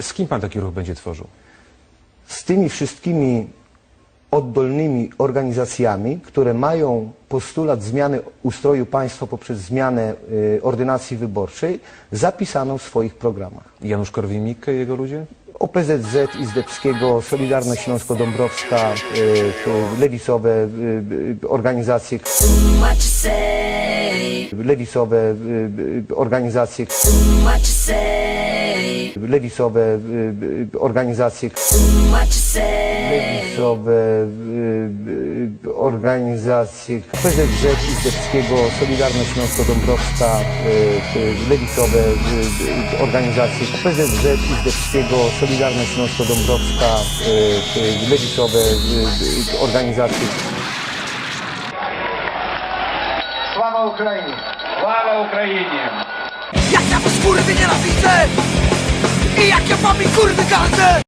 Z kim pan taki ruch będzie tworzył? z tymi wszystkimi oddolnymi organizacjami, które mają postulat zmiany ustroju państwa poprzez zmianę y, ordynacji wyborczej, zapisaną w swoich programach. Janusz Korwin-Mikke i jego ludzie? OPZZ, Izdebskiego, Solidarność Śląsko-Dąbrowska, y, y, lewicowe y, y, organizacje, lewicowe y, y, organizacje, lewicowe y, y, organizacje, lewicowe y, organizacje PZZ Izebskiego, Solidarność Śląsko-Dąbrowska, lewicowe organizacje PZZ Izebskiego, Solidarność Śląsko-Dąbrowska, lewicowe organizacje. Sława Ukrainie! Sława Ukrainie! Jak ja to skurwy nienawidzę! Kafa mi kurwy gazę